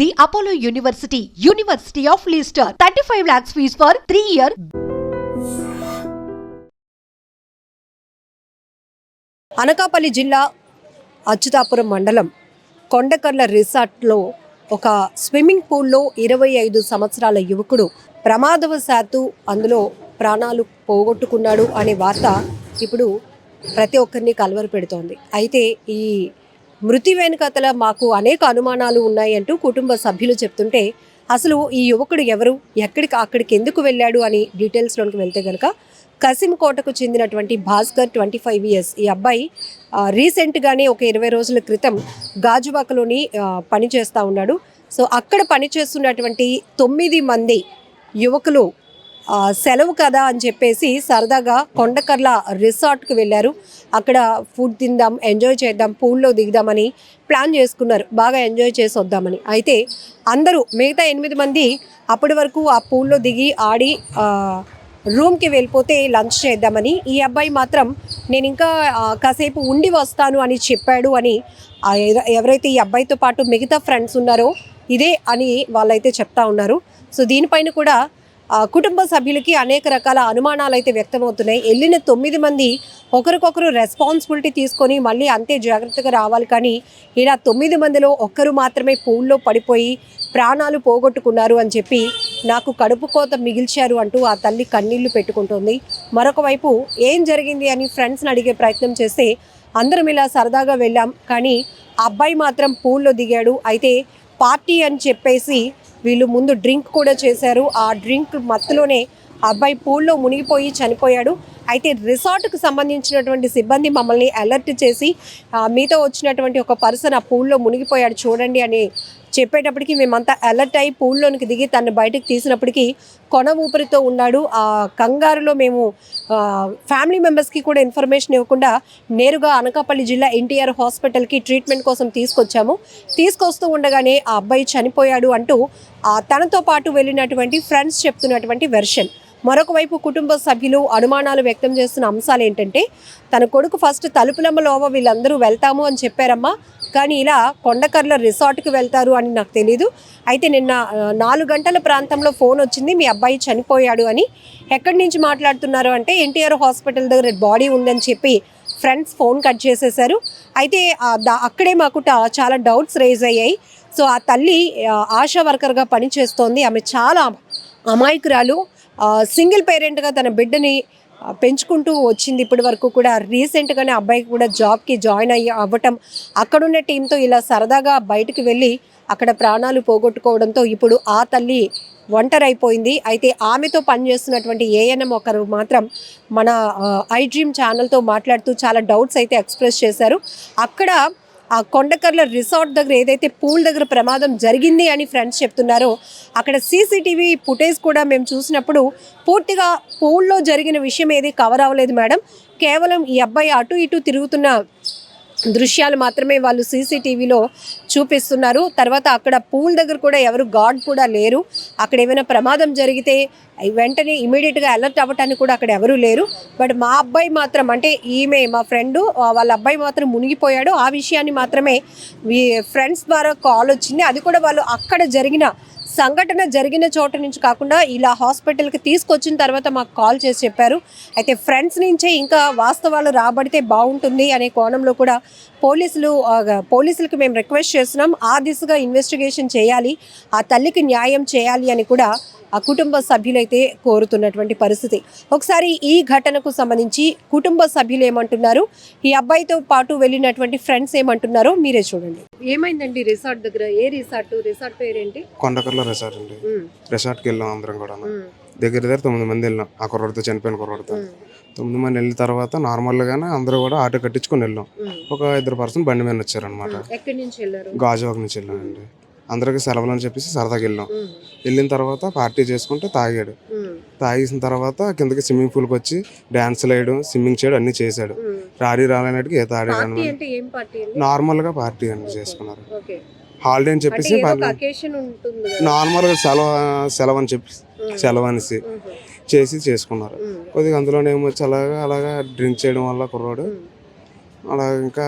The Apollo university university of Leicester thirty five lakhs fees for three year Anakapalli జిల్లా అచ్యుతాపురం మండలం కొండకర్ల రిసార్ట్లో ఒక swimming పూల్లో ఇరవై ఐదు సంవత్సరాల యువకుడు ప్రమాదవశాత్తు అందులో ప్రాణాలు పోగొట్టుకున్నాడు అనే వార్త ఇప్పుడు ప్రతి ఒక్కరిని కలవరపెడుతోంది. అయితే ఈ మృతి వెనుకతల మాకు అనేక అనుమానాలు ఉన్నాయి అంటూ కుటుంబ సభ్యులు చెప్తుంటే అసలు ఈ యువకుడు ఎవరు? ఎక్కడికి అక్కడికి ఎందుకు వెళ్ళాడు? అని డీటెయిల్స్లోకి వెళ్తే కనుక కసింకోటకు చెందినటువంటి భాస్కర్ ట్వంటీ ఫైవ్ ఇయర్స్ ఈ అబ్బాయి రీసెంట్గానే ఒక ఇరవై రోజుల క్రితం గాజువాకలోని పనిచేస్తూ పని చేస్తూ ఉన్నాడు. సో అక్కడ పని చేస్తున్నటువంటి తొమ్మిది మంది యువకులు సెలవు కదా అని చెప్పేసి సరదాగా కొండకర్ల రిసార్ట్కి వెళ్ళారు. అక్కడ ఫుడ్ తిందాం ఎంజాయ్ చేద్దాం పూల్లో దిగుదామని ప్లాన్ చేసుకున్నారు. బాగా ఎంజాయ్ చేసి వద్దామని. అయితే అందరూ మిగతా ఎనిమిది మంది అప్పటి వరకు ఆ పూల్లో దిగి ఆడి రూమ్కి వెళ్ళిపోతే లంచ్ చేద్దామని ఈ అబ్బాయి మాత్రం నేను ఇంకా కాసేపు ఉండి వస్తాను అని చెప్పాడు అని ఎవరైతే ఈ అబ్బాయితో పాటు మిగతా ఫ్రెండ్స్ ఉన్నారో ఇదే అని వాళ్ళైతే చెప్తా ఉన్నారు. సో దీనిపైన కూడా కుటుంబ సభ్యులకి అనేక రకాల అనుమానాలు అయితే వ్యక్తమవుతున్నాయి. వెళ్ళిన తొమ్మిది మంది ఒకరికొకరు రెస్పాన్సిబిలిటీ తీసుకొని మళ్ళీ అంతే జాగ్రత్తగా రావాలి. కానీ ఇలా తొమ్మిది మందిలో ఒక్కరు మాత్రమే పూల్లో పడిపోయి ప్రాణాలు పోగొట్టుకున్నారు అని చెప్పి నాకు కడుపు కోత మిగిల్చారు అంటూ ఆ తల్లి కన్నీళ్ళు పెట్టుకుంటుంది. మరొక వైపు ఏం జరిగింది అని ఫ్రెండ్స్ని అడిగే ప్రయత్నం చేస్తే అందరం ఇలా సరదాగా వెళ్ళాం. కానీ ఆ అబ్బాయి మాత్రం పూల్లో దిగాడు. అయితే పార్టీ అని చెప్పేసి వీళ్ళు ముందు డ్రింక్ కూడా చేశారు. ఆ డ్రింక్ మత్తులోనే ఆ అబ్బాయి పూల్లో మునిగిపోయి చనిపోయాడు. అయితే రిసార్ట్కు సంబంధించినటువంటి సిబ్బంది మమ్మల్ని అలర్ట్ చేసి ఆ, మీతో వచ్చినటువంటి ఒక పర్సన్ ఆ పూల్లో మునిగిపోయాడు చూడండి అని చెప్పేటప్పటికి మేమంతా అలర్ట్ అయి పూల్లోనికి దిగి తను బయటకు తీసినప్పటికీ కొన ఊపిరితో ఉన్నాడు. ఆ కంగారులో మేము ఫ్యామిలీ మెంబర్స్కి కూడా ఇన్ఫర్మేషన్ ఇవ్వకుండా నేరుగా అనకాపల్లి జిల్లా ఎన్టీఆర్ హాస్పిటల్కి ట్రీట్మెంట్ కోసం తీసుకొచ్చాము. తీసుకొస్తూ ఉండగానే ఆ అబ్బాయి చనిపోయాడు అంటూ తనతో పాటు వెళ్ళినటువంటి ఫ్రెండ్స్ చెప్తున్నటువంటి వెర్షన్ మరొక వైపు కుటుంబ సభ్యులు అనుమానాలు వ్యక్తం చేస్తున్న అంశాలు ఏంటంటే తన కొడుకు ఫస్ట్ తలుపులమ్మ లోవ వీళ్ళందరూ వెళ్తాము అని చెప్పారమ్మా. కానీ ఇలా కొండకర్ల రిసార్ట్కి వెళ్తారు అని నాకు తెలీదు. అయితే నిన్న నాలుగు గంటల ప్రాంతంలో ఫోన్ వచ్చింది మీ అబ్బాయి చనిపోయాడు అని. ఎక్కడి నుంచి మాట్లాడుతున్నారు అంటే ఎన్టీఆర్ హాస్పిటల్ దగ్గర బాడీ ఉందని చెప్పి ఫ్రెండ్స్ ఫోన్ కట్ చేసేశారు. అయితే అక్కడే మాకు చాలా డౌట్స్ రేజ్ అయ్యాయి. సో ఆ తల్లి ఆశా వర్కర్గా పనిచేస్తోంది. ఆమె చాలా అమాయకురాలు. సింగిల్ పేరెంట్గా తన బిడ్డని పెంచుకుంటూ వచ్చింది ఇప్పటి వరకు కూడా. రీసెంట్గానే అబ్బాయికి కూడా జాబ్కి జాయిన్ అయ్యి అవ్వటం అక్కడున్న టీంతో ఇలా సరదాగా బయటికి వెళ్ళి అక్కడ ప్రాణాలు పోగొట్టుకోవడంతో ఇప్పుడు ఆ తల్లి ఒంటరైపోయింది. అయితే ఆమెతో పనిచేస్తున్నటువంటి ఏఎన్ఎం ఒకరు మాత్రం మన ఐ డ్రీమ్ ఛానల్తో మాట్లాడుతూ చాలా డౌట్స్ అయితే ఎక్స్ప్రెస్ చేశారు. అక్కడ ఆ కొండకర్ల రిసార్ట్ దగ్గర ఏదైతే పూల్ దగ్గర ప్రమాదం జరిగింది అని ఫ్రెండ్స్ చెప్తున్నారో అక్కడ సీసీటీవీ ఫుటేజ్ కూడా మేము చూసినప్పుడు పూర్తిగా పూల్లో జరిగిన విషయం ఏది కవర్ అవ్వలేదు మేడం. కేవలం ఈ అబ్బాయి అటు ఇటు తిరుగుతున్న దృశ్యాలు మాత్రమే వాళ్ళు సీసీటీవీలో చూపిస్తున్నారు. తర్వాత అక్కడ పూల్ దగ్గర కూడా ఎవరు గార్డ్ కూడా లేరు. అక్కడ ఏమైనా ప్రమాదం జరిగితే వెంటనే ఇమీడియట్గా అలర్ట్ అవ్వటానికి కూడా అక్కడ ఎవరు లేరు. బట్ మా అబ్బాయి మాత్రం అంటే ఈమె మా ఫ్రెండ్ వాళ్ళ అబ్బాయి మాత్రం మునిగిపోయాడు. ఆ విషయాన్ని మాత్రమే ఫ్రెండ్స్ ద్వారా కాల్ వచ్చింది. అది కూడా వాళ్ళు అక్కడ జరిగిన సంఘటన జరిగిన చోట నుంచి కాకుండా ఇలా హాస్పిటల్కి తీసుకొచ్చిన తర్వాత మాకు కాల్ చేసి చెప్పారు. అయితే ఫ్రెండ్స్ నుంచే ఇంకా వాస్తవాలు రాబడితే బాగుంటుంది అనే కోణంలో కూడా పోలీసులు పోలీసులకు మేము రిక్వెస్ట్ చేస్తున్నాం ఆ దిశగా ఇన్వెస్టిగేషన్ చేయాలి ఆ తల్లికి న్యాయం చేయాలి అని కూడా ఆ కుటుంబ సభ్యులైతే కోరుతున్నటువంటి పరిస్థితి. ఒకసారి ఈ ఘటనకు సంబంధించి కుటుంబ సభ్యులు ఏమంటున్నారు ఈ అబ్బాయితో పాటు వెళ్ళినటువంటి ఫ్రెండ్స్ ఏమంటున్నారో మీరే చూడండి. ఏమైందండి రిసార్ట్ దగ్గర? ఏ రిసార్ట్? రిసార్ట్ పేరేంటి? కొండకర్ల రిసార్ట్ అండి. రిసార్ట్కి వెళ్ళాం అందరం కూడా దగ్గర దగ్గర తొమ్మిది మంది వెళ్ళాం. ఆ కుర్రోడితో చనిపోయిన కుర్రోడితో. తొమ్మిది మంది వెళ్ళిన తర్వాత నార్మల్గానే అందరూ కూడా ఆటో కట్టించుకొని వెళ్ళాం. ఒక ఇద్దరు పర్సన్ బండి మీద వచ్చారనమాట గాజువాక నుంచి వెళ్ళామండి. అందరికి సెలవులు అని చెప్పేసి సరదాగా వెళ్ళాం. వెళ్ళిన తర్వాత పార్టీ చేసుకుంటే తాగాడు. తాగేసిన తర్వాత కిందకి స్విమ్మింగ్ పూల్కి వచ్చి డ్యాన్సులు వేయడం స్విమ్మింగ్ చేయడం అన్ని చేశాడు. రాడి రాలనేటికి అనమాట. అంటే ఏం అండి? నార్మల్గా పార్టీ అండి చేసుకున్నారు. హాలిడే అని చెప్పేసి. నార్మల్గా సెలవు సెలవు అని చెప్పి. సెలవు అనేసి. చేసి చేసుకున్నారు. కొద్దిగా అందులోనే ఏమొచ్చి అలాగా అలాగా డ్రింక్ చేయడం వల్ల కుర్రాడు. అలా ఇంకా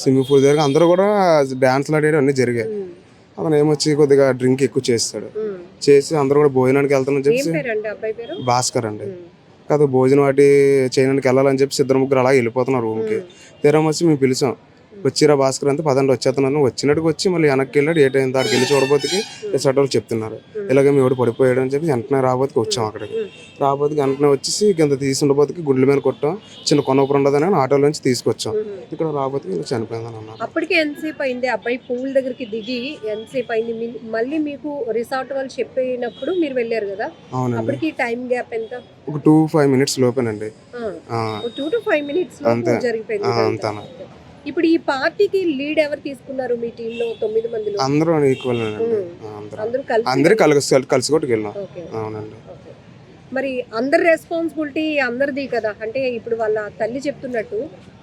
స్విమ్మింగ్ పూల్ దగ్గర అందరూ కూడా డ్యాన్స్లు ఆడేయడం అన్నీ జరిగాయి. అతను ఏమొచ్చి కొద్దిగా డ్రింక్ ఎక్కువ చేస్తాడు. చేసి అందరూ కూడా భోజనానికి వెళ్తానని చెప్పి భాస్కర్ అండి. కాదు భోజనం వాటి చేయడానికి వెళ్ళాలని చెప్పి ఇద్దరు ముగ్గురు అలా వెళ్ళిపోతున్నారు రూమ్కి తీరం వచ్చి మేము పిలిచాం వచ్చిరా భాస్కర్ అంతా పదండి వచ్చేస్తున్నాను వచ్చినట్టుకు వచ్చి మళ్ళీ వెనక్కి వెళ్ళాడు ఏ టైం దాడికి వెళ్ళి చూడబోతుకి రిసార్ట్ వాళ్ళు చెప్తున్నారు. ఇలాగ మీ వాడు పడిపోయాడు అని చెప్పి వెంటనే రాబోతుకి వచ్చాం అక్కడికి. రాబోతుకి వెంటనే వచ్చేసి కింద తీసి ఉండబోతుకి గుండెల మీద కొట్టాం చిన్న కొనపురం ఉండదని ఆటోలో నుంచి తీసుకొచ్చాం. ఇక్కడ రాబోతుకి ఇలా చనిపోయిందని అన్నారు. అప్పటికి ఎంతసేపు అయింది? అబ్బాయి పూల్ దగ్గరికి దిగి ఎంతసేపు అయింది? మళ్ళీ మీకు రిసార్ట్ వాళ్ళు చెప్పినప్పుడు మీరు వెళ్ళారు కదా? అప్పటికి టైం గ్యాప్ ఎంత? ఒక టూ ఫైవ్ మినిట్స్ లోపేనండి. టూ టు ఫైవ్ మినిట్స్ అంతే. జరిగిపోయింది. అంతానా. ఇప్పుడు ఈ పార్టీకి లీడ్ ఎవరు తీసుకున్నారు మీ టీమ్లో తొమ్మిది మందిలో? అందరూ ఈక్వల్. అందరూ. కలిసి అందరూ కలిసి అవునండి. మరి అందరి రెస్పాన్సిబిలిటీ అందరిది కదా. అంటే ఇప్పుడు వాళ్ళ తల్లి చెప్తున్నట్టు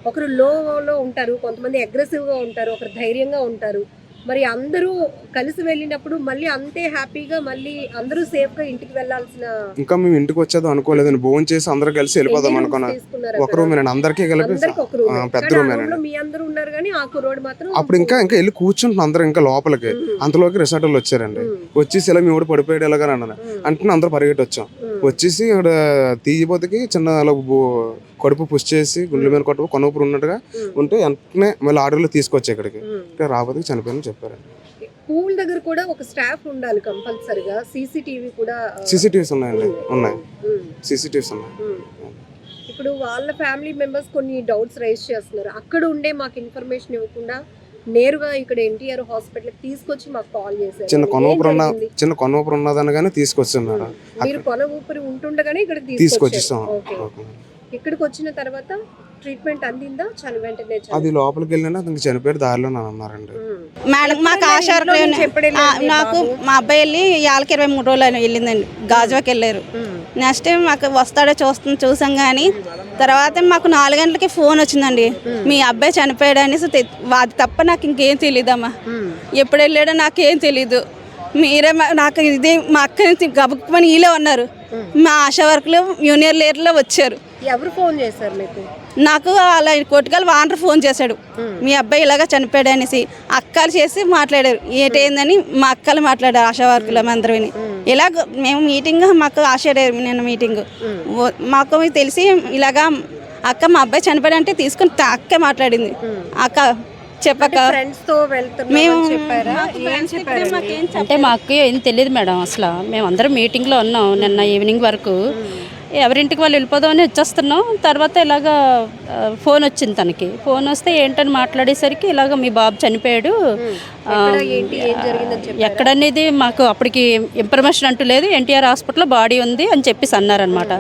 ఒకరు లోలో ఉంటారు కొంతమంది అగ్రెసివ్గా ఉంటారు ఒకరు ధైర్యంగా ఉంటారు. మరి అందరూ కలిసి వెళ్ళినప్పుడు మళ్ళీ అంతే హ్యాపీగా మళ్ళీ అందరూ సేఫ్గా ఇంటికి వెళ్ళాల్సిన ఇంకా మేము ఇంటికి వచ్చేది అనుకోలేదండి భోజనం చేసి అందరూ కలిసి వెళ్ళిపోదాం అనుకున్నా ఒక? రూమ్ అందరికీ కలిపి రూమ్ పెద్ద. లో మీ అందరూ ఉన్నారు కానీ ఆ కుర్రోడు మాత్రం అప్పుడు ఇంకా ఇంకా వెళ్ళి కూర్చుంటున్నాం అందరూ ఇంకా లోపలికి. అంతలోకి రిసార్ట్ వాళ్ళు వచ్చారండి. వచ్చేసి ఇలా మేము కూడా పడిపోయాడు ఇలాగా అన్నాను ఉమ్. అంటే అందరూ పరిగెట్టి వచ్చాం. వచ్చేసి ఇక్కడ తీయబోతుకి చిన్న అలా కడుపు పుష్ చేసి గుండెల మీద కొట్టు కొనూపురు ఉన్నట్టుగా. ఉంటే వెంటనే మళ్ళీ ఆర్డర్లో తీసుకొచ్చి ఇక్కడికి. రాబోతుకి చనిపోయాను చెప్పారు పూల్ దగ్గర కూడా ఒక స్టాఫ్ ఉండాలి కంపల్సరిగా. సీసీటీవీ కూడా సీసీటీవీస్ ఉన్నాయండి. ఉన్నాయి. సీసీటీవీస్ ఉన్నాయి. ఇప్పుడు వాళ్ళ ఫ్యామిలీ మెంబర్స్ కొన్ని డౌట్స్ రైజ్ చేస్తున్నారు. అక్కడ ఉండే మాకు ఇన్ఫర్మేషన్ ఇవ్వకుండా నేరుగా ఇక్కడ ఎన్టీఆర్ హాస్పిటల్ తీసుకొచ్చి మాకు కాల్ చేశారు. చిన్న ఏం కొనూపురు ఉన్న? చిన్న కొనూపురు ఉన్నదనగానే తీసుకొచ్చాం మేడం. మీరు కొన ఊపిరి ఉంటుండగానే ఇక్కడ తీసుకొచ్చేసాం. ఇక్కడికి వచ్చిన తర్వాత ట్రీట్మెంట్ అందిందా? చని వెంటనే అది లోపలికి వెళ్ళినా అతనికి చనిపోయాడు దారిలో అని అన్నారండి. మేడం మాకు ఎప్పుడైనా ఆశ ఇంట్లో నుంచి ఎప్పుడు వెళ్ళారు మీ నాకు? మా అబ్బాయి వెళ్ళి ఏళ్ళకి ఇరవై మూడు రోజులు వెళ్ళిందండి. గాజువాకి వెళ్ళారు. నెక్స్ట్ టైం మాకు వస్తాడో చూస్తాం చూసాం కానీ తర్వాత మాకు నాలుగు గంటలకి ఫోన్ వచ్చిందండి. మీ అబ్బాయి చనిపోయాడు అనేసి అది తప్ప నాకు ఇంకేం తెలియదమ్మా ఉమ్. ఎప్పుడు వెళ్ళాడో నాకేం తెలీదు. మీరే నాకు ఇది మా అక్క గబుక్కుమని వీలే ఉన్నారు. మా ఆశా వర్కులు యూనియర్ లీడర్లో వచ్చారు. ఎవరు ఫోన్ చేశారు మీకు? నాకు అలా కొట్టుకల్ వానర్ ఫోన్ చేశాడు. మీ అబ్బాయి ఇలాగ చనిపోయాడు అనేసి అక్కలు చేసి మాట్లాడారు. ఏంటైందని మా అక్కలు మాట్లాడారు ఆశా వర్కులు అందరూ ఇలాగ మేము మీటింగ్ మాకు ఆశాడారు నిన్న మీటింగ్ మాకు తెలిసి ఇలాగా అక్క మా అబ్బాయి చనిపోయాడు అంటే తీసుకుని తా- అక్కే మాట్లాడింది. అక్క చెప్పక్క. ఫ్రెండ్స్తో వెళ్తున్నామని చెప్పారా? ఏం చెప్పారు అంటే మాకు ఏం తెలియదు మేడం అసలు. మేము అందరం మీటింగ్లో ఉన్నాం నిన్న ఈవినింగ్ వరకు. ఎవరింటికి వాళ్ళు వెళ్ళిపోదామని వచ్చేస్తున్నాం. తర్వాత ఇలాగ ఫోన్ వచ్చింది తనకి. ఫోన్ వస్తే ఏంటని మాట్లాడేసరికి ఇలాగ మీ బాబు చనిపోయాడు? ఎక్కడనేది మాకు అప్పటికి ఇన్ఫర్మేషన్ అంటూ లేదు. ఎన్టీఆర్ హాస్పిటల్లో బాడీ ఉంది అని చెప్పేసి అన్నారనమాట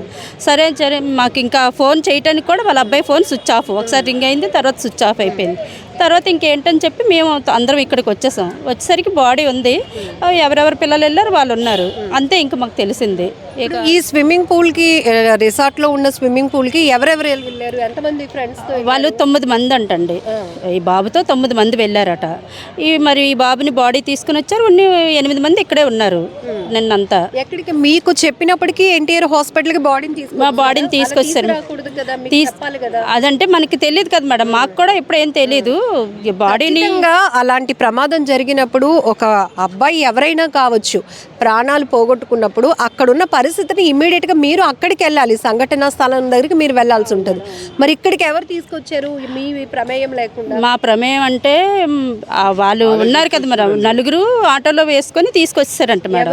సరే సరే మాకు ఇంకా ఫోన్ చేయడానికి కూడా వాళ్ళ అబ్బాయి ఫోన్ స్విచ్ ఆఫ్. ఒకసారి రింగ్ అయింది తర్వాత స్విచ్ ఆఫ్ అయిపోయింది. తర్వాత ఇంకేంటని చెప్పి మేము అందరం ఇక్కడికి వచ్చేసాం. వచ్చేసరికి బాడీ ఉంది. ఎవరెవరు పిల్లలు వెళ్ళారు వాళ్ళు ఉన్నారు. అంతే ఇంకా మాకు తెలిసింది. ఈ స్విమ్మింగ్ పూల్కి రిసార్ట్లో ఉన్న స్విమ్మింగ్ పూల్కి ఎవరెవరు వెళ్ళారు? ఎంతమంది ఫ్రెండ్స్ వాళ్ళు తొమ్మిది మంది అంటండి. ఈ బాబుతో తొమ్మిది మంది వెళ్ళారట. ఈ మరి ఈ బాబుని బాడీ తీసుకుని వచ్చారు ఎనిమిది మంది ఇక్కడే ఉన్నారు నిన్నంతా. ఎక్కడికి? మీకు చెప్పినప్పటికీ ఎన్టీఆర్ హాస్పిటల్కి బాడీని తీసుకు మా బాడీని తీసుకొచ్చారు. అదంటే మనకి తెలియదు కదా మేడం. మాకు కూడా ఇప్పుడు ఏం తెలియదు బాడీని అలాంటి ప్రమాదం జరిగినప్పుడు ఒక అబ్బాయి ఎవరైనా కావచ్చు ప్రాణాలు పోగొట్టుకున్నప్పుడు అక్కడున్న పరిస్థితిని ఇమ్మీడియట్గా మీరు అక్కడికి వెళ్ళాలి. సంఘటనా స్థలం దగ్గరికి మీరు వెళ్ళాల్సి ఉంటుంది. మరి ఇక్కడికి ఎవరు తీసుకొచ్చారు? మీ ప్రమేయం లేకుండా? మా ప్రమేయం అంటే వాళ్ళు ఉన్నారు కదా మేడం నలుగురు ఆటోలో వేసుకొని తీసుకొచ్చారంట మేడం.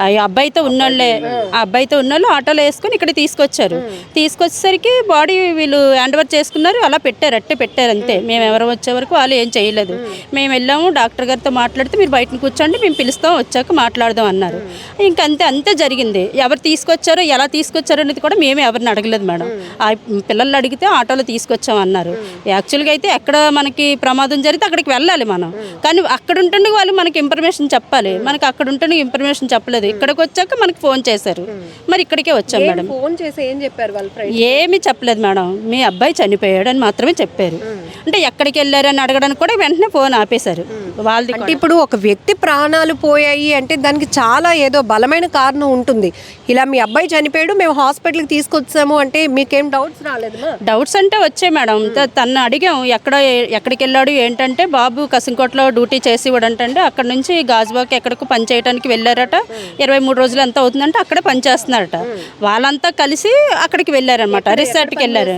ఆ అబ్బాయితో ఉన్నోళ్ళే. ఆ. అబ్బాయితో ఉన్నోళ్ళు ఆటోలో వేసుకొని ఇక్కడ తీసుకొచ్చారు. తీసుకొచ్చేసరికి బాడీ వీళ్ళు హ్యాండ్ ఓవర్ చేసుకున్నారు. అలా పెట్టారు అట్టే పెట్టారు అంతే. మేము ఎవరు వచ్చే వరకు వాళ్ళు ఏం చేయలేదు. మేము వెళ్ళాము డాక్టర్ గారితో మాట్లాడితే మీరు బయటను కూర్చోండి మేము పిలుస్తాం వచ్చాక మాట్లాడదాం అన్నారు. ఇంకా అంతే అంతే జరిగింది. ఎవరు తీసుకొచ్చారో ఎలా తీసుకొచ్చారో అనేది కూడా మేమే ఎవరిని అడగలేదు మేడం. ఆ పిల్లల్ని అడిగితే ఆటోలో తీసుకొచ్చాం అన్నారు. యాక్చువల్గా అయితే ఎక్కడ మనకి ప్రమాదం జరిగితే అక్కడికి వెళ్ళాలి మనం. కానీ అక్కడ ఉంటుండే వాళ్ళు మనకి ఇన్ఫర్మేషన్ చెప్పాలి. మనకి అక్కడ ఉంటుండే ఇన్ఫర్మేషన్ చెప్పలేదు. ఇక్కడికి వచ్చాక మనకి ఫోన్ చేశారు. మరి ఇక్కడికే వచ్చాం మేడం. ఫోన్ చేసి ఏం చెప్పారు వాళ్ళ ఏమీ చెప్పలేదు మేడం. మీ అబ్బాయి చనిపోయాడు అని మాత్రమే చెప్పారు. అంటే ఎక్కడికి వెళ్ళారని అడగడానికి కూడా వెంటనే ఫోన్ ఆపేశారు. వాళ్ళది ఇప్పుడు ఒక వ్యక్తి ప్రాణాలు పోయాయి అంటే దానికి చాలా ఏదో బలమైన కారణం ఉంటుంది. ఇలా మీ అబ్బాయి చనిపోయాడు మేము హాస్పిటల్కి తీసుకొచ్చాము అంటే మీకేం డౌట్స్ రాలేదమ్మా డౌట్స్ అంటే వచ్చాయి మేడం. త- తను అడిగాం ఎక్కడ ఎక్కడికి వెళ్ళాడు ఏంటంటే బాబు కసింకోటలో డ్యూటీ చేసి ఇవ్వడంటండి. అక్కడ నుంచి గాజువాకి ఎక్కడికి పని చేయడానికి వెళ్ళారట. ఇరవై మూడు రోజులు ఎంత అవుతుందంటే అక్కడే పని చేస్తున్నారట. వాళ్ళంతా కలిసి అక్కడికి వెళ్ళారనమాట రిసార్ట్కి వెళ్ళారు.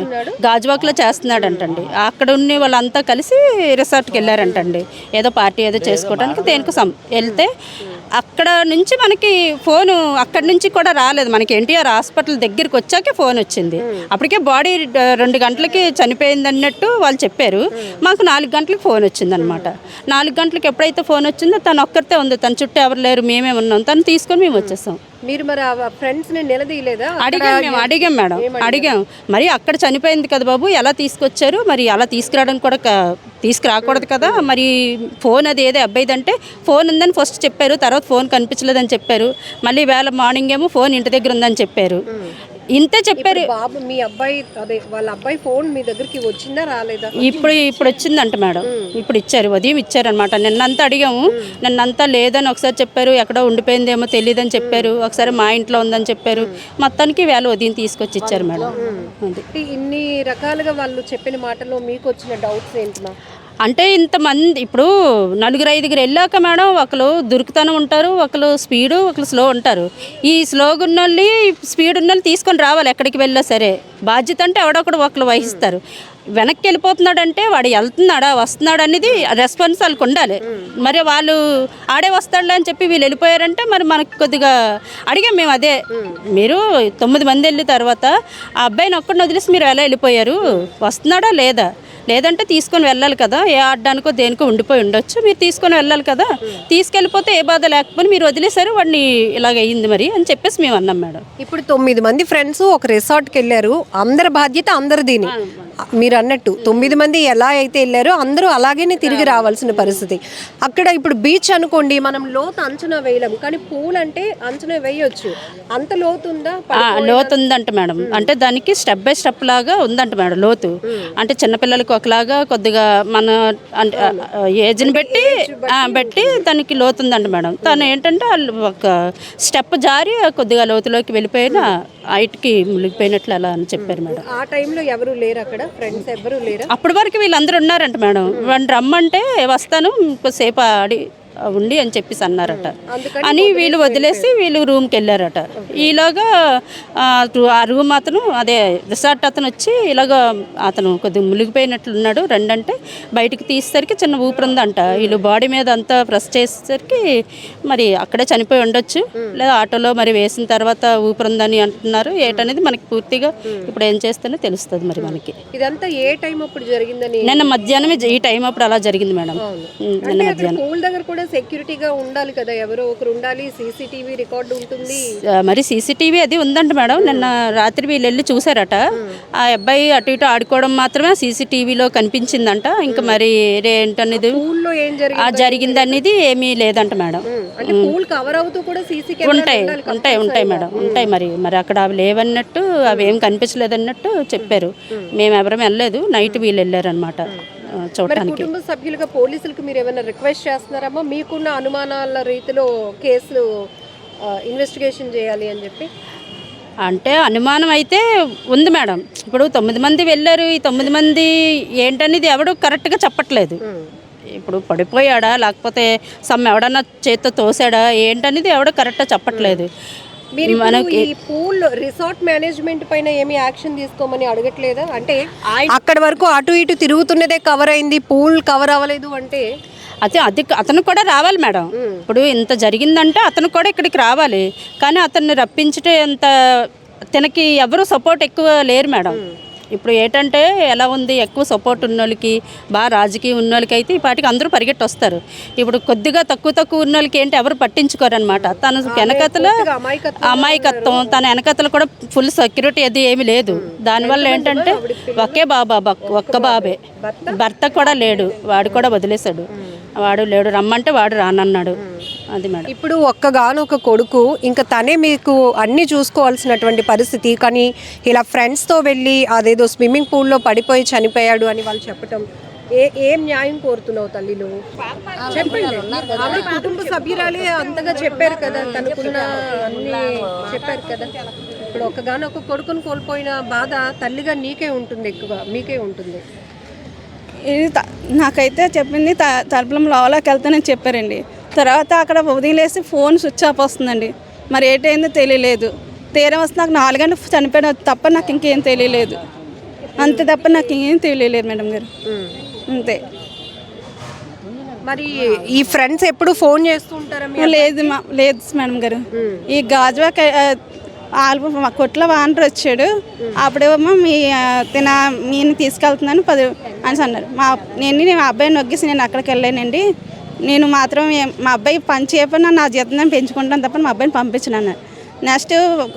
గాజువాక్లో చేస్తున్నాడంటండి. అక్కడ ఉన్న వాళ్ళంతా కలిసి రిసార్ట్కి వెళ్ళారంటండి. ఏదో పార్టీ ఏదో చేసుకోవడానికి దేనికి సం వెళ్తే అక్కడ నుంచి మనకి ఫోను అక్కడి నుంచి కూడా రాలేదు. మనకి ఎన్టీఆర్ హాస్పిటల్ దగ్గరికి వచ్చాకే ఫోన్ వచ్చింది. అప్పటికే బాడీ రెండు గంటలకి చనిపోయింది అన్నట్టు వాళ్ళు చెప్పారు. మాకు నాలుగు గంటలకు ఫోన్ వచ్చింది అనమాట నాలుగు గంటలకు ఎప్పుడైతే ఫోన్ వచ్చిందో తను ఒక్కరితే ఉంది. తన చుట్టూ ఎవరు లేరు. మేమే ఉన్నాం. తను తీసుకొని మేము వచ్చేసాం. మీరు మరి ఆ ఫ్రెండ్స్ని నిలదీయలేదా? అడిగాం మేము అడిగాం మేడం అడిగాం. మరి అక్కడ చనిపోయింది కదా బాబు ఎలా తీసుకొచ్చారు? మరి అలా తీసుకురావడం కూడా తీసుకురాకూడదు కదా? మరి ఫోన్ అది ఏదో అబ్బాయిది అంటే ఫోన్ ఉందని ఫస్ట్ చెప్పారు తర్వాత ఫోన్ కనిపించలేదని చెప్పారు. మళ్ళీ వేళ మార్నింగ్ ఏమో ఫోన్ ఇంటి దగ్గర ఉందని చెప్పారు. ఇంతే చెప్పారు. బాబు మీ అబ్బాయి అదే వాళ్ళ అబ్బాయి ఫోన్ మీ దగ్గరికి వచ్చిందా రాలేదా? ఇప్పుడు ఇప్పుడు వచ్చిందంట మేడం. ఇప్పుడు ఇచ్చారు ఉదయం ఇచ్చారనమాట నిన్నంతా అడిగాము. నిన్నంతా లేదని ఒకసారి చెప్పారు ఎక్కడో ఉండిపోయిందేమో తెలియదని చెప్పారు ఒకసారి మా ఇంట్లో ఉందని చెప్పారు. మొత్తానికి వేళ ఉదయం తీసుకొచ్చి ఇచ్చారు మేడం. ఇన్ని రకాలుగా వాళ్ళు చెప్పిన మాటల్లో మీకు వచ్చిన డౌట్స్ ఏంటి అంటే ఇంతమంది ఇప్పుడు నలుగురు ఐదుగురు వెళ్ళాక మేడం ఒకరు దురుకుతనం ఉంటారు ఒకరు స్పీడు ఒకరు స్లో ఉంటారు. ఈ స్లోగా ఉన్న వాళ్ళని స్పీడ్ ఉన్న వాళ్ళు తీసుకొని రావాలి ఎక్కడికి వెళ్ళా సరే. బాధ్యత అంటే ఎవడొకడు ఒకరు వహిస్తారు. వెనక్కి వెళ్ళిపోతున్నాడంటే వాడు వెళ్తున్నాడా వస్తున్నాడా అనేది రెస్పాన్స్ వాళ్ళకి ఉండాలి. మరి వాళ్ళు ఆడే వస్తాడులే అని చెప్పి వీళ్ళు వెళ్ళిపోయారంటే మరి మనకు కొద్దిగా అడిగాం మేము అదే. మీరు తొమ్మిది మంది వెళ్ళిన తర్వాత ఆ అబ్బాయిని ఒక్కడిని వదిలేసి మీరు ఎలా వెళ్ళిపోయారు? వస్తున్నాడా లేదా? లేదంటే తీసుకొని వెళ్ళాలి కదా ఏ ఆడడానికో దేనికో ఉండిపోయి ఉండొచ్చు. మీరు తీసుకొని వెళ్ళాలి కదా తీసుకెళ్ళిపోతే ఏ బాధ లేకపోతే మీరు వదిలేశారు వాడిని ఇలాగ అయ్యింది మరి అని చెప్పేసి మేము అన్నాం మేడం. ఇప్పుడు తొమ్మిది మంది ఫ్రెండ్స్ ఒక రిసార్ట్కి వెళ్ళారు అందరి బాధ్యత అందరిదీని. మీరు అన్నట్టు తొమ్మిది మంది ఎలా అయితే వెళ్ళారో అందరూ అలాగేనే తిరిగి రావాల్సిన పరిస్థితి. అక్కడ ఇప్పుడు బీచ్ అనుకోండి మనం లోతు అంచనా వేయలేము. కానీ పూల్ అంటే అంచనా వేయొచ్చు. అంత లోతు ఉందా? లోతు ఉందంట మేడం. అంటే దానికి స్టెప్ బై స్టెప్ లాగా ఉందంట మేడం లోతు. అంటే చిన్నపిల్లలకి ఒకలాగా కొద్దిగా మన అంటే ఏజ్ని బట్టి బట్టి దానికి లోతు ఉందంట మేడం. తను ఏంటంటే వాళ్ళు ఒక స్టెప్ జారి కొద్దిగా లోతులోకి వెళ్ళిపోయిన హైట్కి మునిగిపోయినట్లు అలా అని చెప్పారు మేడం. ఆ టైంలో ఎవరు లేరు అక్కడ? ఫ్రెండ్స్ ఎవరు లేరా? అప్పటి వరకు వీళ్ళందరూ ఉన్నారంట మేడం. వాడిని రమ్మంటే వస్తాను సేపు ఆడి ఉండి అని చెప్పేసి అన్నారట. అని వీళ్ళు వదిలేసి వీళ్ళు రూమ్కి వెళ్ళారట. ఈలోగా ఆ, రూమ్ అతను అదే రిసార్ట్ అతను వచ్చి ఇలాగ అతను కొద్దిగా మునిగిపోయినట్లున్నాడు రెండంటే బయటికి తీసేసరికి చిన్న ఊపిరి ఉందంట వీళ్ళు బాడీ మీద అంతా ప్రెస్ చేసేసరికి మరి అక్కడే చనిపోయి ఉండొచ్చు. లేదా ఆటోలో మరి వేసిన తర్వాత ఊపిరి ఉందని అంటున్నారు ఏటనేది మనకి పూర్తిగా ఇప్పుడు ఏం చేస్తేనే తెలుస్తుంది మరి మనకి. ఇదంతా ఏ టైం అప్పుడు జరిగిందని? నిన్న మధ్యాహ్నమే ఈ టైం అప్పుడు అలా జరిగింది మేడం. నిన్న మధ్యాహ్నం. దగ్గర కూడా సెక్యూరిటీగా ఉండాలి కదా ఎవరో ఒకరు ఉండాలి సీసీటీవీ రికార్డు ఉంటుంది. మరి సీసీటీవీ అది ఉందంట మేడం నిన్న రాత్రి వీళ్ళు వెళ్ళి చూసారట ఆ అబ్బాయి అటు ఇటు ఆడుకోవడం మాత్రమే సీసీటీవీలో కనిపించిందంట. ఇంకా మరి ఏంటనేది? పూల్లో ఏం ఆ జరిగింది జరిగింది. అనేది ఏమీ లేదంట మేడం. అంటే పూల్ కవర్ అవుతూ కూడా సీసీ ఉంటాయి ఉంటాయి ఉంటాయి మేడం ఉంటాయి మరి. మరి అక్కడ అవి లేవన్నట్టు అవి ఏం కనిపించలేదన్నట్టు చెప్పారు. మేము ఎవరం వెళ్ళలేదు నైట్ వీళ్ళు వెళ్ళారనమాట మరి చూడటానికి. కుటుంబ సభ్యులుగా పోలీసులకు మీరు ఏమైనా రిక్వెస్ట్ చేస్తున్నారమ్మా? మీకున్న అనుమానాల రీతిలో కేసులు ఇన్వెస్టిగేషన్ చేయాలి అని చెప్పి? అంటే అనుమానం అయితే ఉంది మేడం. ఇప్పుడు తొమ్మిది మంది వెళ్ళారు. ఈ తొమ్మిది మంది ఏంటనేది ఎవడు కరెక్ట్గా చెప్పట్లేదు. ఇప్పుడు పడిపోయాడా? లేకపోతే సమ్ ఎవడన్నా చేత్తో తోసాడా? ఏంటనేది ఎవడు కరెక్ట్గా చెప్పట్లేదు. మనకి పూల్ రిసార్ట్ మేనేజ్మెంట్ పైన ఏమి యాక్షన్ తీసుకోమని అడగట్లేదా? అంటే అక్కడ వరకు అటు ఇటు తిరుగుతున్నదే కవర్ అయింది పూల్ కవర్ అవ్వలేదు అంటే? అదే అది అతను కూడా రావాలి మేడం. ఇప్పుడు ఇంత జరిగిందంటే అతను కూడా ఇక్కడికి రావాలి. కానీ అతన్ని రప్పించటే అంత తనకి ఎవరు సపోర్ట్ ఎక్కువ లేరు మేడం. ఇప్పుడు ఏంటంటే ఎలా ఉంది ఎక్కువ సపోర్ట్ ఉన్న వాళ్ళకి బాగా రాజకీయం ఉన్న వాళ్ళకి అయితే ఈ పాటికి అందరూ పరిగెట్టి వస్తారు ఇప్పుడు కొద్దిగా తక్కువ తక్కువ ఉన్న వాళ్ళకి ఏంటి ఎవరు పట్టించుకోరు అనమాట తన వెనకతల అమాయకత్వం తన వెనకతల కూడా ఫుల్ సెక్యూరిటీ అది ఏమీ లేదు. దానివల్ల ఏంటంటే ఒకే బాబా ఒక్క బాబే. భర్త? కూడా లేడు వాడు కూడా వదిలేశాడు. వాడు లేడు రమ్మంటే వాడు రానన్నాడు. అది మేడం. ఇప్పుడు ఒక్కగానొక కొడుకు ఇంకా తనే మీకు అన్ని చూసుకోవాల్సినటువంటి పరిస్థితి కానీ ఇలా ఫ్రెండ్స్తో వెళ్ళి అదేదో స్విమ్మింగ్ పూల్లో పడిపోయి చనిపోయాడు అని వాళ్ళు చెప్పటం ఏ ఏం న్యాయం కోరుతున్నావు తల్లి నువ్వు? చెప్పండి. ఆవిడ కుటుంబ సభ్యురాలే అంతగా చెప్పారు కదా తనకున్న అన్ని చెప్పారు కదా. ఇప్పుడు ఒక్కగానొక కొడుకును కోల్పోయిన బాధ తల్లిగా నీకే ఉంటుంది ఎక్కువ మీకే ఉంటుంది. ఇది నాకైతే చెప్పింది త తలుపులం లోపలికి వెళ్తానని చెప్పారండి. తర్వాత అక్కడ వదిలేసి ఫోన్ స్విచ్ ఆఫ్ వస్తుందండి. మరి ఏటైందో తెలియలేదు. తీరం వస్తే నాకు నాలుగు గంటలు చనిపోయిన తప్ప నాకు ఇంకేం తెలియలేదు. అంతే తప్ప నాకు ఇంకేం తెలియలేదు మేడం గారు. అంతే. మరి ఈ ఫ్రెండ్స్ ఎప్పుడు ఫోన్ చేస్తూ ఉంటారా మీ లేదు మా లేదు మేడం గారు. ఈ గాజువాక ఆల్బ మా కొట్లో వానర్ వచ్చాడు. అప్పుడేమో మీ తిన మీని తీసుకెళ్తున్నాను పది అని అన్నారు. మా నేను నేను మా అబ్బాయిని నొగ్గేసి నేను అక్కడికి వెళ్ళానండి. నేను మాత్రం మా అబ్బాయి పని చేయకపోయినా నా జీతం పెంచుకుంటాను తప్ప మా అబ్బాయిని పంపించను అన్నారు నెక్స్ట్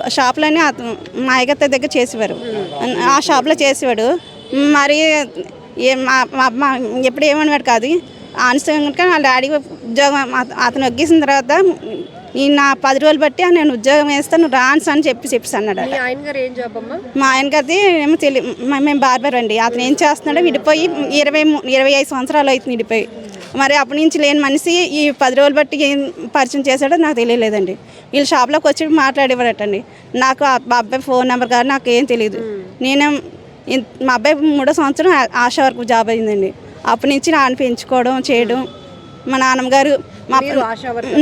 షాప్లోనే అతను మా అయ్యగారి దగ్గర చేసేవారు. ఆ షాప్లో చేసేవాడు. మరి ఏ మా మా ఎప్పుడు ఏమనేవాడు కాదు. అనుసరంగా వాళ్ళ డాడీ ఉద్యోగం అత- అతను ఒగ్గేసిన తర్వాత ఈ నా పది రోజులు బట్టి నేను ఉద్యోగం వేస్తాను రాన్స్ అని చెప్పి చెప్పేసి అన్నాడు మీ ఆయన గారిది ఏమో తెలియ మేము బార్బర్ అండి. అతను ఏం చేస్తున్నాడో విడిపోయి ఇరవై ఇరవై ఐదు సంవత్సరాలు అవుతుంది విడిపోయి. మరి అప్పటి నుంచి లేని మనిషి ఈ పది రోజులు బట్టి ఏం పరిచయం చేశాడో నాకు తెలియలేదండి. వీళ్ళు షాప్లోకి వచ్చి మాట్లాడేవారటండి. నాకు మా అబ్బాయి ఫోన్ నెంబర్ కానీ నాకు ఏం తెలియదు నేను మా అబ్బాయి మూడో సంవత్సరం ఆశా వరకు జాబ్ అయిందండి. అప్పటి నుంచి నాన్న పెంచుకోవడం చేయడం. మా నాన్నగారు మా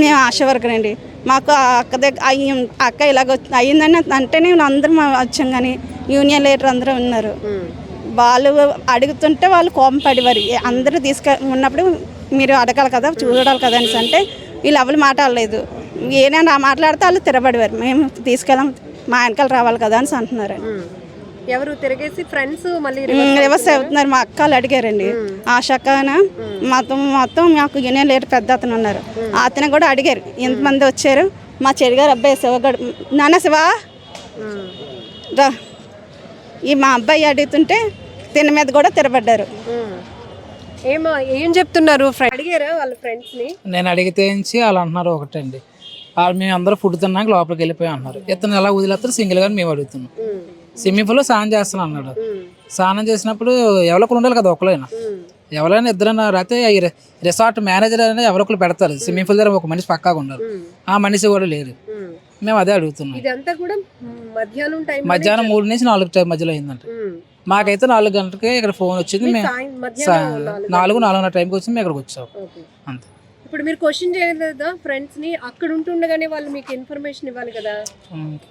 మేము ఆశా వర్కర్ అండి మాకు అక్క దగ్గర అయ్యి- అక్క ఇలాగ అయ్యిందని అంటేనే అందరం వచ్చాం కానీ యూనియన్ లీడర్ అందరూ ఉన్నారు. వాళ్ళు అడుగుతుంటే వాళ్ళు కోపం పడేవారు. అందరూ తీసుక ఉన్నప్పుడు మీరు అడగాలి కదా చూడాలి కదా అనేసి అంటే వీళ్ళు ఎవరు మాట్లాడలేదు ఏదైనా మాట్లాడితే వాళ్ళు తిరబడేవారు మేము తీసుకెళ్ళాం మా వెనకాల రావాలి కదా అని అంటున్నారు ఎవరు తిరిగేసి ఫ్రెండ్స్ మళ్ళీ రివర్స్ అవుతున్నారు. మా అక్కలు అడిగారండి. ఆ శక్కన మొత్తం మొత్తం మాకు యూనియన్ లీడర్ పెద్ద అతను ఉన్నారు. అతను కూడా అడిగారు ఎంతమంది వచ్చారు? మా చెడిగారు అబ్బాయి శివగడు నాన్న శివ రా. ఈ మా అబ్బాయి అడుగుతుంటే తిన మీద కూడా తిరబడ్డారు ఏమో ఏం చెప్తున్నారు? ఫ్రెండ్ అడిగారా వాళ్ళ ఫ్రెండ్స్ని? నేను అడిగితే నుంచి వాళ్ళు అంటున్నారు ఒకటండి. వాళ్ళు మేము అందరూ ఫుడ్ తిన్నాక లోపలికి వెళ్ళిపోయి అంటున్నారు. ఇతను ఎలా వదిలేస్తారు? సింగిల్గా మేము అడుగుతున్నాం. స్విమ్మింగ్ పూల్లో స్నానం చేస్తాను అన్నాడు. స్నానం చేసినప్పుడు ఎవరికి ఉండాలి కదా ఒకరైనా ఎవరైనా ఇద్దరైనా రాతే ఈ రిసార్ట్ మేనేజర్ అయినా ఎవరొకరు పెడతారు. స్విమ్మింగ్ పూల్ దగ్గర ఒక మనిషి పక్కాగా ఉండాలి. ఆ మనిషి కూడా లేరు మేము అదే అడుగుతున్నాం. మధ్యాహ్నం మూడు నుంచి నాలుగు టైం మధ్యలో అయిందంట. మాకైతే నాలుగు గంటలకి ఇక్కడ ఫోన్ వచ్చింది. మేము నాలుగు నాలుగున్నర టైంకి వచ్చి మేము ఇక్కడికి వచ్చాం. అంతే. ఇప్పుడు మీరు క్వశ్చన్ చేయలేదా ఫ్రెండ్స్ని అక్కడ ఉంటుండగానే వాళ్ళు మీకు ఇన్ఫర్మేషన్ ఇవ్వాలి కదా?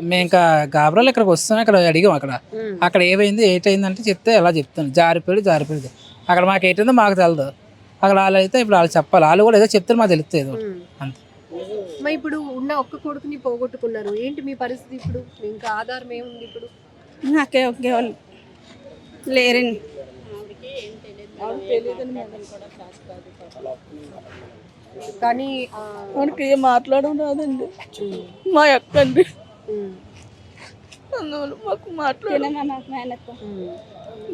మేము ఇంకా గాబరాలు ఇక్కడికి వస్తాం ఇక్కడ అడిగాం అక్కడ. అక్కడ ఏమైంది ఏటైంది అంటే చెప్తే ఎలా చెప్తాను. జారిపోయాడు జారిపోయాడు. అక్కడ మాకు ఏంటందో మాకు తెలదు. అక్కడ వాళ్ళు అయితే ఇప్పుడు వాళ్ళు చెప్పాలి. వాళ్ళు కూడా ఏదో చెప్తే మాకు తెలుస్తుంది ఏదో. అంతే. ఇప్పుడు ఉన్న ఒక్క కొడుకుని పోగొట్టుకున్నారు. ఏంటి మీ పరిస్థితి ఇప్పుడు? ఇంకా ఆధారం ఏముంది ఇప్పుడు? నాకే ఒకే వాళ్ళు. లేరండి. కానీ మనకి ఏం మాట్లాడడం రాదండి. మా అక్క అండి అందువల్ల మాకు మాట్లాడ ఉమ్.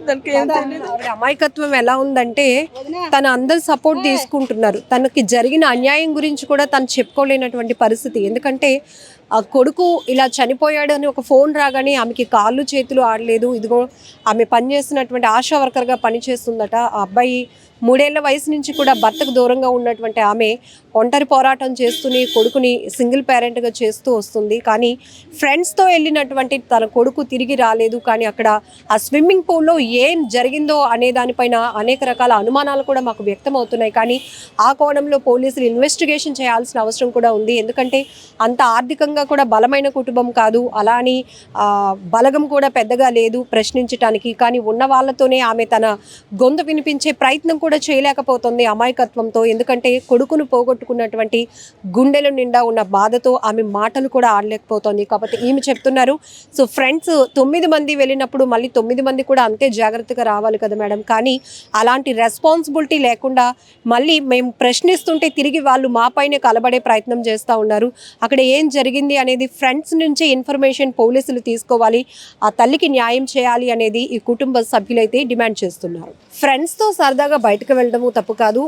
దానికి ఏం తెలియదు. ఆవిడ అమాయకత్వం ఎలా ఉందంటే తన అందరు సపోర్ట్ తీసుకుంటున్నారు. తనకి జరిగిన అన్యాయం గురించి కూడా తను చెప్పుకోలేనటువంటి పరిస్థితి. ఎందుకంటే ఆ కొడుకు ఇలా చనిపోయాడు అని ఒక ఫోన్ రాగానే ఆమెకి కాళ్ళు చేతులు ఆడలేదు. ఇదిగో ఆమె పనిచేస్తున్నటువంటి ఆశా వర్కర్గా పనిచేస్తుందట ఆ అబ్బాయి మూడేళ్ళ వయసు నుంచి కూడా భర్తకు దూరంగా ఉన్నటువంటి ఆమె ఒంటరి పోరాటం చేస్తూనే కొడుకుని సింగిల్ పేరెంట్గా చేస్తూ వస్తుంది. కానీ ఫ్రెండ్స్తో వెళ్ళినటువంటి తన కొడుకు తిరిగి రాలేదు. కానీ అక్కడ ఆ స్విమ్మింగ్ పూల్లో ఏం జరిగిందో అనే దానిపైన అనేక రకాల అనుమానాలు కూడా మాకు వ్యక్తం అవుతున్నాయి కానీ ఆ కోణంలో పోలీసులు ఇన్వెస్టిగేషన్ చేయాల్సిన అవసరం కూడా ఉంది. ఎందుకంటే అంత ఆర్థికంగా కూడా బలమైన కుటుంబం కాదు. అలా అని బలగం కూడా పెద్దగా లేదు ప్రశ్నించటానికి. కానీ ఉన్న వాళ్ళతోనే ఆమె తన గొంతు వినిపించే ప్రయత్నం కూడా చేయలేకపోతుంది అమాయకత్వంతో. ఎందుకంటే కొడుకును పోగొట్టుకున్నటువంటి గుండెల నిండా ఉన్న బాధతో ఆమె మాటలు కూడా ఆడలేకపోతుంది. కాబట్టి ఈమె చెప్తున్నారు సో ఫ్రెండ్స్ తొమ్మిది మంది వెళ్ళినప్పుడు మళ్ళీ తొమ్మిది మంది కూడా అంతే జాగ్రత్తగా రావాలి కదా మేడం. కానీ అలాంటి రెస్పాన్సిబిలిటీ లేకుండా మళ్ళీ మేము ప్రశ్నిస్తుంటే తిరిగి వాళ్ళు మాపైనే కలబడే ప్రయత్నం చేస్తూ ఉన్నారు. అక్కడ ఏం జరిగింది అనేది ఫ్రెండ్స్ నుంచి ఇన్ఫర్మేషన్ పోలీసులు తీసుకోవాలి. ఆ తల్లికి న్యాయం చేయాలి అనేది ఈ కుటుంబ సభ్యులైతే డిమాండ్ చేస్తున్నారు. ఫ్రెండ్స్తో సరదాగా బయటకు వెళ్ళడము తప్పు కాదు.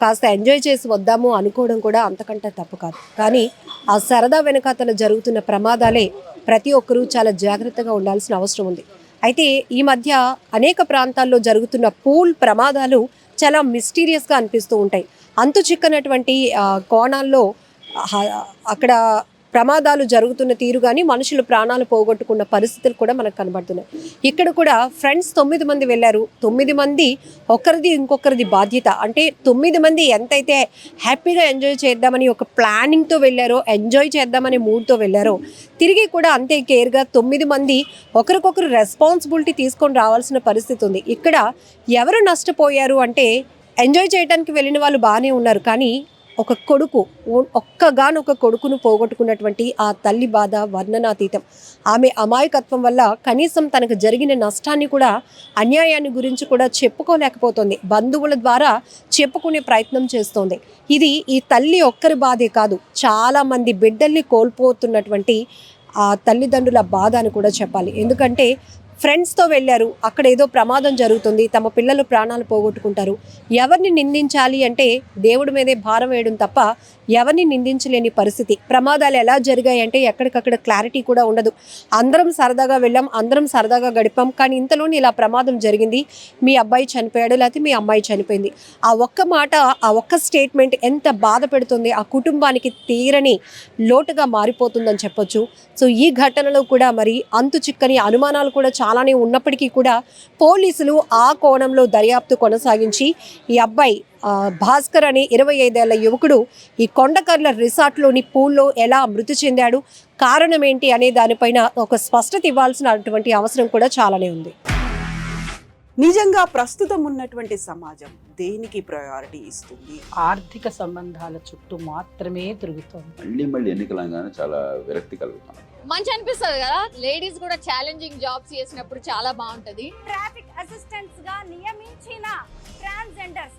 కాస్త ఎంజాయ్ చేసి వద్దాము అనుకోవడం కూడా అంతకంటే తప్పు కాదు. కానీ ఆ సరదా వెనకాతల జరుగుతున్న ప్రమాదాలే ప్రతి ఒక్కరూ చాలా జాగ్రత్తగా ఉండాల్సిన అవసరం ఉంది. అయితే ఈ మధ్య అనేక ప్రాంతాల్లో జరుగుతున్న పూల్ ప్రమాదాలు చాలా మిస్టీరియస్గా అనిపిస్తూ ఉంటాయి. అంతు చిక్కనటువంటి కోణాల్లో అక్కడ ప్రమాదాలు జరుగుతున్న తీరు కానీ మనుషులు ప్రాణాలు పోగొట్టుకున్న పరిస్థితులు కూడా మనకు కనబడుతున్నాయి. ఇక్కడ కూడా ఫ్రెండ్స్ తొమ్మిది మంది వెళ్ళారు. తొమ్మిది మంది ఒకరిది ఇంకొకరిది బాధ్యత. అంటే తొమ్మిది మంది ఎంతైతే హ్యాపీగా ఎంజాయ్ చేద్దామని ఒక ప్లానింగ్తో వెళ్ళారో ఎంజాయ్ చేద్దామనే మూడ్తో వెళ్ళారో తిరిగి కూడా అంతే కేర్గా తొమ్మిది మంది ఒకరికొకరు రెస్పాన్సిబిలిటీ తీసుకొని రావాల్సిన పరిస్థితి ఉంది. ఇక్కడ ఎవరు నష్టపోయారు అంటే ఎంజాయ్ చేయడానికి వెళ్ళిన వాళ్ళు బాగానే ఉన్నారు. కానీ ఒక కొడుకు ఓ- ఒక్కగానొక కొడుకును పోగొట్టుకున్నటువంటి ఆ తల్లి బాధ వర్ణనాతీతం. ఆమె అమాయకత్వం వల్ల కనీసం తనకు జరిగిన నష్టాన్ని కూడా అన్యాయాన్ని గురించి కూడా చెప్పుకోలేకపోతుంది. బంధువుల ద్వారా చెప్పుకునే ప్రయత్నం చేస్తోంది. ఇది ఈ తల్లి ఒక్కరి బాధే కాదు చాలామంది బిడ్డల్ని కోల్పోతున్నటువంటి ఆ తల్లిదండ్రుల బాధ అని కూడా చెప్పాలి. ఎందుకంటే ఫ్రెండ్స్తో వెళ్ళారు. అక్కడ ఏదో ప్రమాదం జరుగుతుంది. తమ పిల్లలు ప్రాణాలు పోగొట్టుకుంటారు. ఎవరిని నిందించాలి అంటే దేవుడి మీదే భారం వేయడం తప్ప ఎవరిని నిందించలేని పరిస్థితి. ప్రమాదాలు ఎలా జరిగాయి అంటే ఎక్కడికక్కడ క్లారిటీ కూడా ఉండదు. అందరం సరదాగా వెళ్ళాం అందరం సరదాగా గడిపాం కానీ ఇంతలోనే ఇలా ప్రమాదం జరిగింది. మీ అబ్బాయి చనిపోయాడు లేకపోతే మీ అమ్మాయి చనిపోయింది. ఆ ఒక్క మాట ఆ ఒక్క స్టేట్మెంట్ ఎంత బాధ పెడుతుంది ఆ కుటుంబానికి తీరని లోటుగా మారిపోతుందని చెప్పొచ్చు. సో ఈ ఘటనలో కూడా మరి అంతు చిక్కని అనుమానాలు కూడా చాలానే ఉన్నప్పటికీ కూడా పోలీసులు ఆ కోణంలో దర్యాప్తు కొనసాగించి ఈ అబ్బాయి భాస్కర్ అనే ఇరవై ఐదేళ్ళ యువకుడు ఈ కొండకర్ల రిసార్ట్లోని పూల్లో ఎలా మృతి చెందాడు కారణం ఏంటి అనే దానిపైన ఒక స్పష్టత ఇవ్వాల్సినటువంటి అవసరం కూడా చాలానే ఉంది. నిజంగా ప్రస్తుతం ఉన్నటువంటి సమాజం దేనికి ప్రయారిటీ ఇస్తుంది? ఆర్థిక సంబంధాల చుట్టూ మాత్రమే తిరుగుతోంది. మళ్ళీ మళ్ళీ ఎన్నికలంగానే చాలా విరక్తి కలుగుతాను మంచి అనిపిస్తుంది కదా? లేడీస్ కూడా ఛాలెంజింగ్ జాబ్స్ చేసినప్పుడు చాలా బాగుంటది. ట్రాఫిక్ అసిస్టెంట్స్గా నియమించిన ట్రాన్స్జెండర్స్